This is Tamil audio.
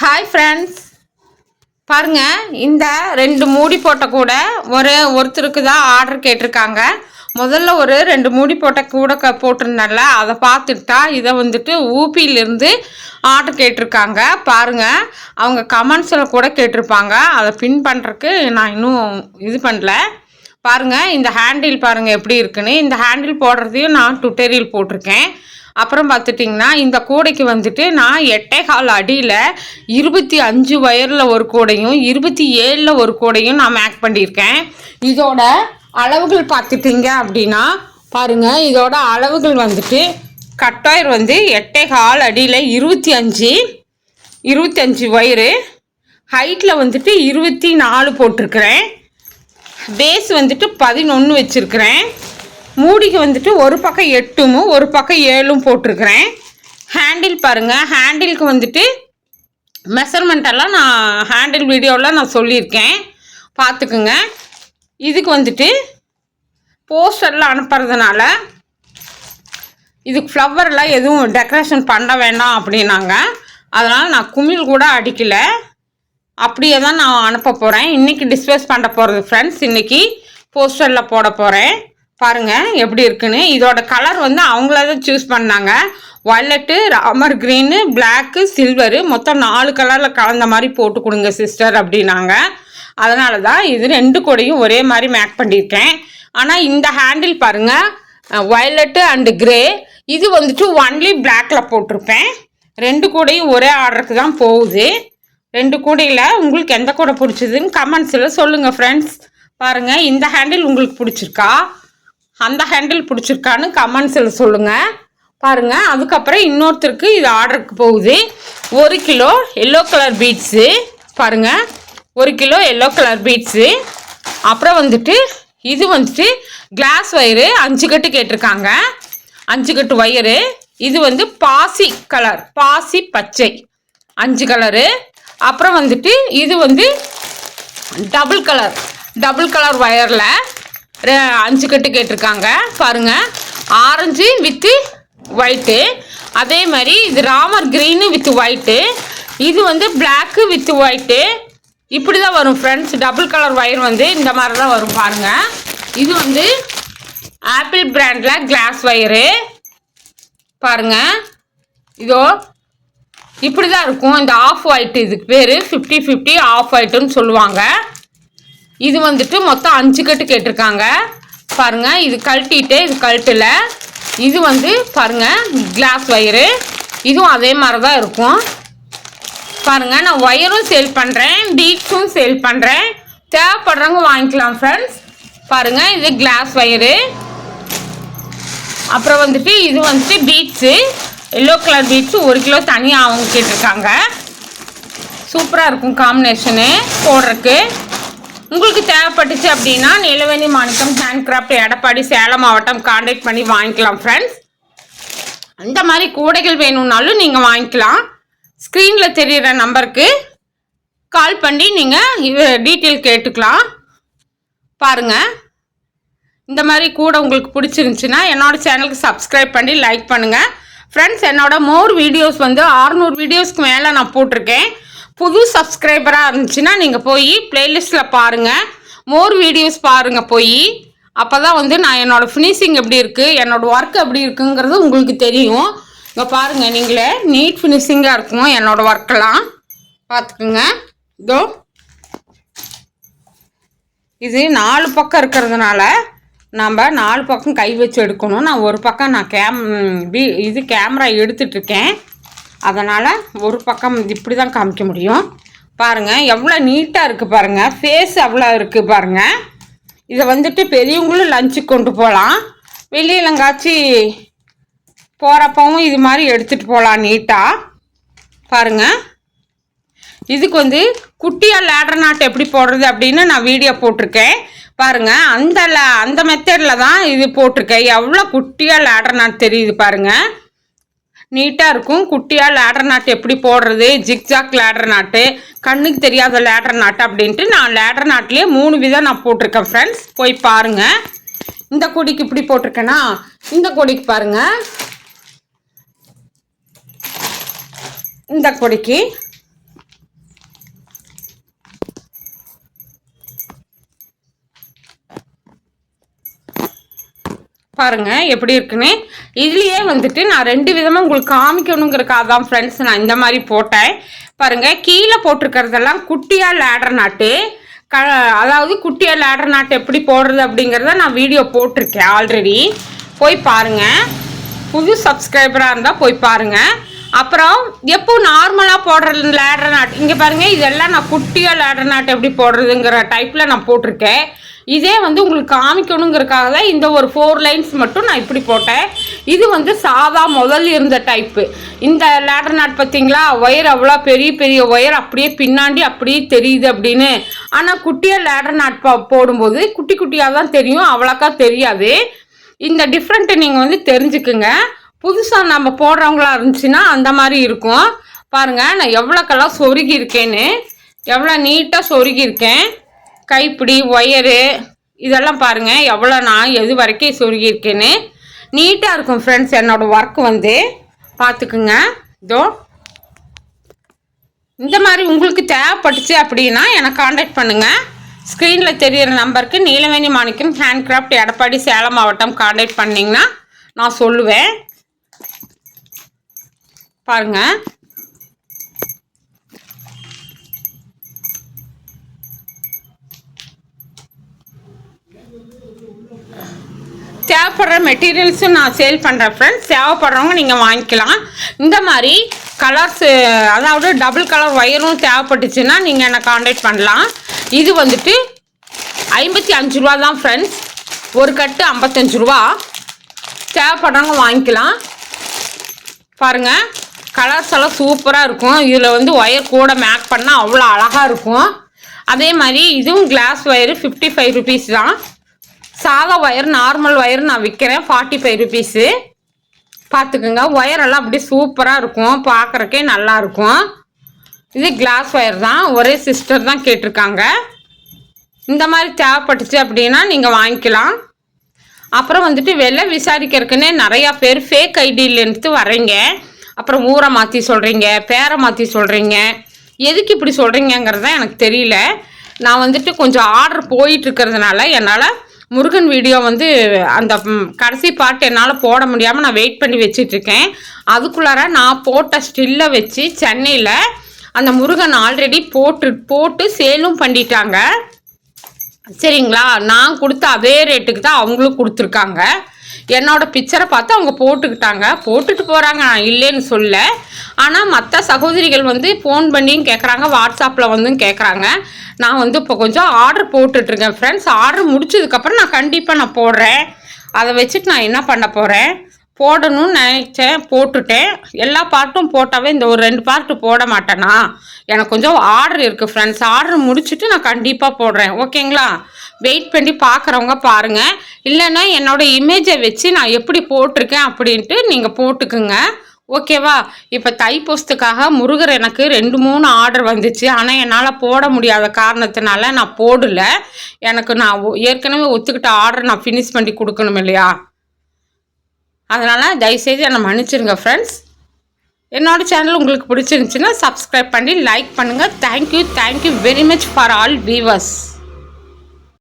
ஹாய் ஃப்ரெண்ட்ஸ் பாருங்கள் இந்த ரெண்டு மூடி போட்ட கூட ஒரு ஒருத்தருக்கு தான் ஆர்டர் கேட்டிருக்காங்க. முதல்ல ஒரு ரெண்டு மூடி போட்ட கூட க போட்டிருந்தேன்ல அதை பார்த்துட்டா இதை வந்துட்டு ஊபியிலிருந்து ஆர்டர் கேட்டிருக்காங்க. பாருங்கள் அவங்க கமெண்ட்ஸில் கூட கேட்டிருப்பாங்க. அதை பின் பண்ணுறக்கு நான் இன்னும் இது பண்ணல. பாருங்கள் இந்த ஹேண்டில் பாருங்கள் எப்படி இருக்குன்னு. இந்த ஹேண்டில் போடுறதையும் நான் டுட்டோரியல் போட்டிருக்கேன். அப்புறம் பார்த்துட்டிங்கன்னா இந்த கூடைக்கு வந்துட்டு நான் எட்டே கால் அடியில் இருபத்தி அஞ்சு வயரில் ஒரு கூடையும் இருபத்தி ஏழில் ஒரு கூடையும் நான் மேக் பண்ணியிருக்கேன். இதோட அளவுகள் பார்த்துட்டிங்க அப்படின்னா பாருங்க இதோட அளவுகள் வந்துட்டு கட்டாயர் வந்து எட்டே கால் அடியில் இருபத்தி அஞ்சு இருபத்தி அஞ்சு வயிறு ஹைட்டில் வந்துட்டு இருபத்தி நாலு போட்டிருக்கிறேன். பேஸ் வந்துட்டு பதினொன்று வச்சுருக்கிறேன். மூடிக்கு வந்துட்டு ஒரு பக்கம் எட்டும் ஒரு பக்கம் ஏழும் போட்டிருக்கிறேன். ஹேண்டில் பாருங்கள் ஹேண்டிலுக்கு வந்துட்டு மெஷர்மெண்ட்டெல்லாம் நான் ஹேண்டில் வீடியோவில் நான் சொல்லியிருக்கேன். பார்த்துக்குங்க. இதுக்கு வந்துட்டு போஸ்டர்லாம் அனுப்புறதுனால இதுக்கு ஃப்ளவர்லாம் எதுவும் டெக்கரேஷன் பண்ண வேண்டாம் அப்படின்னாங்க. அதனால் நான் குமிழ் கூட அடிக்கலை. அப்படியே தான் நான் அனுப்ப போகிறேன் இன்றைக்கி டிஸ்பேஸ் பண்ண போகிறது ஃப்ரெண்ட்ஸ் இன்றைக்கி போஸ்டரில் போட போகிறேன் பாருங்கள் எப்படி இருக்குன்னு. இதோட கலர் வந்து அவங்கள தான் சூஸ் பண்ணாங்க. வயலட்டு ராமர் க்ரீனு பிளாக்கு சில்வரு மொத்தம் நாலு கலரில் கலந்த மாதிரி போட்டு கொடுங்க சிஸ்டர் அப்படின்னாங்க. அதனால தான் இது ரெண்டு கூடையும் ஒரே மாதிரி மேக் பண்ணியிருக்கேன். ஆனால் இந்த ஹேண்டில் பாருங்கள் வயலட்டு அண்டு கிரே இது வந்துட்டு ஒன்லி பிளாக்ல போட்டிருப்பேன். ரெண்டு கூடையும் ஒரே ஆர்டருக்கு தான் போகுது. ரெண்டு கூடையில் உங்களுக்கு எந்த கூடை பிடிச்சதுன்னு கமெண்ட்ஸில் சொல்லுங்கள் ஃப்ரெண்ட்ஸ் பாருங்கள் இந்த ஹேண்டில் உங்களுக்கு பிடிச்சிருக்கா? அந்த ஹேண்டில் பிடிச்சிருக்கான்னு கமெண்ட்ஸில் சொல்லுங்கள் பாருங்கள் அதுக்கப்புறம் இன்னொருத்தருக்கு இது ஆர்டருக்கு போகுது. ஒரு கிலோ எல்லோ கலர் பீட்ஸு பாருங்கள் ஒரு கிலோ எல்லோ கலர் பீட்ஸு அப்புறம் வந்துட்டு இது வந்துட்டு கிளாஸ் ஒயரு அஞ்சு கட்டு கேட்டிருக்காங்க. அஞ்சு கட்டு ஒயரு இது வந்து பாசி கலர் பாசி பச்சை. அஞ்சு கலரு அப்புறம் வந்துட்டு இது வந்து டபுள் கலர் டபுள் கலர் ஒயரில் அஞ்சு கட்டு கேட்டிருக்காங்க. பாருங்க. ஆரஞ்சு வித்து ஒயிட்டு அதே மாதிரி இது ராமர் க்ரீனு வித் ஒயிட்டு இது வந்து பிளாக்கு வித் ஒயிட்டு இப்படி தான் வரும் ஃப்ரெண்ட்ஸ் டபுள் கலர் ஒயர் வந்து இந்த மாதிரி தான் வரும் பாருங்க. இது வந்து ஆப்பிள் பிராண்டில் கிளாஸ் ஒயரு பாருங்க. இதோ இப்படி தான் இருக்கும். இந்த ஆஃப் ஒயிட் இதுக்கு பேர் ஃபிஃப்டி ஃபிஃப்டி ஆஃப் ஒயிட்டுன்னு சொல்லுவாங்க. இது வந்துட்டு மொத்தம் அஞ்சு கட்டு கேட்டிருக்காங்க. பாருங்க இது கழட்டிட்டு இது கழட்டல. இது வந்து பாருங்க கிளாஸ் ஒயரு இதுவும் அதே மாதிரி தான் இருக்கும். பாருங்க நான் ஒயரும் சேல் பண்ணுறேன் பீட்ஸும் சேல் பண்ணுறேன் தேவைப்படுறவங்க வாங்கிக்கலாம் ஃப்ரெண்ட்ஸ் பாருங்க இது கிளாஸ் ஒயரு அப்புறம் வந்துட்டு இது வந்துட்டு பீட்ஸு எல்லோ கலர் பீட்ஸு ஒரு கிலோ தனியாக அவங்க கேட்டிருக்காங்க. சூப்பராக இருக்கும் காம்பினேஷனு போடுறதுக்கு. உங்களுக்கு தேவைப்பட்டுச்சு அப்படின்னா நிலவேணி மாணிக்கம் ஹேண்ட் கிராஃப்ட் எடப்பாடி சேலம் மாவட்டம் காண்டாக்ட் பண்ணி வாங்கிக்கலாம் ஃப்ரெண்ட்ஸ் அந்த மாதிரி கூடைகள் வேணும்னாலும் நீங்கள் வாங்கிக்கலாம். ஸ்க்ரீனில் தெரிகிற நம்பருக்கு கால் பண்ணி நீங்கள் இது டீட்டெயில் கேட்டுக்கலாம். பாருங்கள் இந்த மாதிரி கூட உங்களுக்கு பிடிச்சிருந்துச்சுன்னா என்னோடய சேனலுக்கு சப்ஸ்கிரைப் பண்ணி லைக் பண்ணுங்கள் ஃப்ரெண்ட்ஸ் என்னோட மோர் வீடியோஸ் வந்து 600 வீடியோஸ்க்கு மேலே நான் போட்டிருக்கேன். புது சப்ஸ்கிரைபராக இருந்துச்சுன்னா நீங்கள் போய் ப்ளேலிஸ்ட்டில் பாருங்கள் மோர் வீடியோஸ் பாருங்கள் போய். அப்போ தான் வந்து நான் என்னோடய ஃபினிஷிங் எப்படி இருக்குது என்னோடய ஒர்க் எப்படி இருக்குங்கிறது உங்களுக்கு தெரியும். இங்கே பாருங்கள் நீங்களே நீட் ஃபினிஷிங்காக இருக்கும் என்னோடய ஒர்க்கெல்லாம் பார்த்துக்குங்க இதோ. இது நாலு பக்கம் இருக்கிறதுனால நம்ம நாலு பக்கம் கை வச்சு எடுக்கணும். நான் ஒரு பக்கம் நான் கேம் இது கேமரா எடுத்துட்ருக்கேன் அதனால் ஒரு பக்கம் இப்படி தான் காமிக்க முடியும். பாருங்கள் எவ்வளோ நீட்டாக இருக்குது பாருங்கள் ஃபேஸ் அவ்வளோ இருக்குது பாருங்கள் இதை வந்துட்டு பெரியவங்களும் லஞ்சுக்கு கொண்டு போகலாம் வெளியிலங்காச்சி போகிறப்பவும் இது மாதிரி எடுத்துகிட்டு போகலாம் நீட்டாக பாருங்கள் இதுக்கு வந்து குட்டியாக லேடர் நாட் எப்படி போடுறது அப்படின்னு நான் வீடியோ போட்டிருக்கேன். பாருங்கள் அந்த அந்த மெத்தடில் தான் இது போட்டிருக்கேன். எவ்வளோ குட்டியாக லேடர் நாட் தெரியுது பாருங்கள் நீட்டாக இருக்கும். குட்டியாக லேடர் நாட்டு எப்படி போடுறது? ஜிக்ஜாக் லேடர் நாட்டு கண்ணுக்கு தெரியாத லேடர் நாட்டு அப்படின்ட்டு நான் லேடர் நாட்டிலே மூணு விதம் நான் போட்டிருக்கேன் ஃப்ரெண்ட்ஸ் போய் பாருங்கள் இந்த கொடிக்கு இப்படி போட்டிருக்கேனா? இந்த கொடிக்கு பாருங்கள் இந்த கொடிக்கு பாருங்கள் எப்படி இருக்குன்னு. இதுலேயே வந்துட்டு நான் ரெண்டு விதமாக உங்களுக்கு காமிக்கணுங்கிறக்காக தான் ஃப்ரெண்ட்ஸ் நான் இந்த மாதிரி போட்டேன். பாருங்கள் கீழே போட்டிருக்கிறதெல்லாம் குட்டியாக லேடர் நாட்டு க அதாவது குட்டியாக லேடர் நாட்டு எப்படி போடுறது அப்படிங்கிறத நான் வீடியோ போட்டிருக்கேன் ஆல்ரெடி போய் பாருங்கள் புது சப்ஸ்கிரைபராக இருந்தால் போய் பாருங்கள் அப்புறம் எப்போ நார்மலாக போடுற லேடர் நாட்டு இங்கே பாருங்கள் இதெல்லாம் நான் குட்டியாக லேடர் நாட்டு எப்படி போடுறதுங்கிற டைப்பில் நான் போட்டிருக்கேன். இதே வந்து உங்களுக்கு காமிக்கணுங்கிறதுக்காக தான் இந்த ஒரு ஃபோர் லைன்ஸ் மட்டும் நான் இப்படி போட்டேன். இது வந்து சாதா முதல் இருந்த டைப்பு இந்த லேட்டர் நாட் பார்த்தீங்களா? ஒயர் அவ்வளோ பெரிய பெரிய ஒயர் அப்படியே பின்னாடி அப்படியே தெரியுது அப்படின்னு. ஆனால் குட்டியாக லேடர் நாட் போடும்போது குட்டி குட்டியாக தான் தெரியும் அவ்வளோக்கா தெரியாது. இந்த டிஃப்ரெண்ட்டை நீங்கள் வந்து தெரிஞ்சுக்குங்க. புதுசாக நம்ம போடுறவங்களா இருந்துச்சுன்னா அந்த மாதிரி இருக்கும். பாருங்கள் நான் எவ்வளோக்கெல்லாம் சொருகியிருக்கேன்னு. எவ்வளோ நீட்டாக சொருகியிருக்கேன். கைப்பிடி ஒயரு இதெல்லாம் பாருங்கள் எவ்வளோ நான் எது வரைக்கும் சொருகியிருக்கேன்னு நீட்டாக இருக்கும் ஃப்ரெண்ட்ஸ் என்னோடய ஒர்க் வந்து. பார்த்துக்குங்க இதோ. இந்த மாதிரி உங்களுக்கு தேவைப்பட்டுச்சு அப்படின்னா எனக்கு காண்டாக்ட் பண்ணுங்கள் ஸ்க்ரீனில் தெரிகிற நம்பருக்கு நீலவேணி மாணிக்கம் ஹேண்ட்கிராஃப்ட் எடப்பாடி சேலம் மாவட்டம் காண்டாக்ட் பண்ணிங்கன்னா நான் சொல்லுவேன். பாருங்கள் தேவைப்படுற மெட்டீரியல்ஸும் நான் சேல் பண்ணுறேன் ஃப்ரெண்ட்ஸ் தேவைப்படுறவங்க நீங்கள் வாங்கிக்கலாம். இந்த மாதிரி கலர்ஸு அதாவது டபுள் கலர் ஒயரும் தேவைப்பட்டுச்சுன்னா நீங்கள் என்னை காண்டாக்ட் பண்ணலாம். இது வந்துட்டு ஐம்பத்தி அஞ்சு ரூபா தான் ஃப்ரெண்ட்ஸ் ஒரு கட்டு ஐம்பத்தஞ்சு ரூபா. தேவைப்படுறவங்க வாங்கிக்கலாம். பாருங்கள் கலர்ஸ் எல்லாம் சூப்பராக இருக்கும். இதில் வந்து ஒயர் கூட மேக் பண்ணால் அவ்வளோ அழகாக இருக்கும். அதே மாதிரி இதுவும் glass wire fifty five rupees தான். சாதா ஒயர் நார்மல் ஒயர் நான் விற்கிறேன் ஃபார்ட்டி ஃபைவ் ருபீஸு பார்த்துக்குங்க ஒயரெல்லாம் அப்படியே சூப்பராக இருக்கும். பார்க்குறக்கே நல்லாயிருக்கும் இது கிளாஸ் ஒயர் தான். ஒரே சிஸ்டர் தான் கேட்டிருக்காங்க. இந்த மாதிரி தேவைப்பட்டுச்சு அப்படின்னா நீங்கள் வாங்கிக்கலாம். அப்புறம் வந்துட்டு வெளில விசாரிக்கிறதுக்குன்னே நிறையா பேர் ஃபேக் ஐடியிலேருந்து வரீங்க அப்புறம் ஊரை மாற்றி சொல்கிறீங்க பேரை மாற்றி சொல்கிறீங்க எதுக்கு இப்படி சொல்கிறீங்கிறது தான் எனக்கு தெரியல. நான் வந்துட்டு கொஞ்சம் ஆர்டர் போயிட்டுருக்கிறதுனால என்னால் முருகன் வீடியோ வந்து அந்த கடைசி பாட்டு என்னால் போட முடியாமல் நான் வெயிட் பண்ணி வச்சிட்ருக்கேன். அதுக்குள்ளார நான் போட்ட ஸ்டில்லை வச்சு சென்னையில் அந்த முருகன் ஆல்ரெடி போட்டு போட்டு சேலும் பண்ணிட்டாங்க. சரிங்களா? நான் கொடுத்த அதே ரேட்டுக்கு தான் அவங்களும் கொடுத்துருக்காங்க. என்னோட பிக்சரை பார்த்து அவங்க போட்டுக்கிட்டாங்க. போட்டுட்டு போகிறாங்க நான் இல்லைன்னு சொல்ல. ஆனால் மற்ற சகோதரிகள் வந்து ஃபோன் பண்ணியும் கேட்குறாங்க வாட்ஸ்அப்பில் வந்தும் கேட்குறாங்க நான் வந்து இப்போ கொஞ்சம் ஆர்டர் போட்டுட்ருக்கேன் ஃப்ரெண்ட்ஸ் ஆர்டர் முடிச்சதுக்கப்புறம் நான் கண்டிப்பாக நான் போடுறேன். அதை வச்சுட்டு நான் என்ன பண்ண போகிறேன் போடணும்னு நினச்சேன் போட்டுட்டேன். எல்லா பார்ட்டும் போட்டாவே இந்த ஒரு ரெண்டு பார்ட்டு போட மாட்டேனா? எனக்கு கொஞ்சம் ஆர்டர் இருக்குது ஃப்ரெண்ட்ஸ் ஆர்டர் முடிச்சுட்டு நான் கண்டிப்பாக போடுறேன். ஓகேங்களா வெயிட் பண்ணி பார்க்குறவங்க பாருங்கள் இல்லைன்னா என்னோடய இமேஜை வச்சு நான் எப்படி போட்டிருக்கேன் அப்படின்ட்டு நீங்கள் போட்டுக்குங்க. ஓகேவா இப்போ தைப்பூசத்துக்காக முருகர் எனக்கு ரெண்டு மூணு ஆர்டர் வந்துச்சு. ஆனால் என்னால் போட முடியாத காரணத்தினால நான் போடலை. எனக்கு நான் ஏற்கனவே ஒத்துக்கிட்ட ஆர்டர் நான் ஃபினிஷ் பண்ணி கொடுக்கணும் இல்லையா? அதனால் தயவுசெய்து என்னை மன்னிச்சிருங்க ஃப்ரெண்ட்ஸ் என்னோடய சேனல் உங்களுக்கு பிடிச்சிருந்துச்சின்னா சப்ஸ்கிரைப் பண்ணி லைக் பண்ணுங்கள் thank you thank you very much for all viewers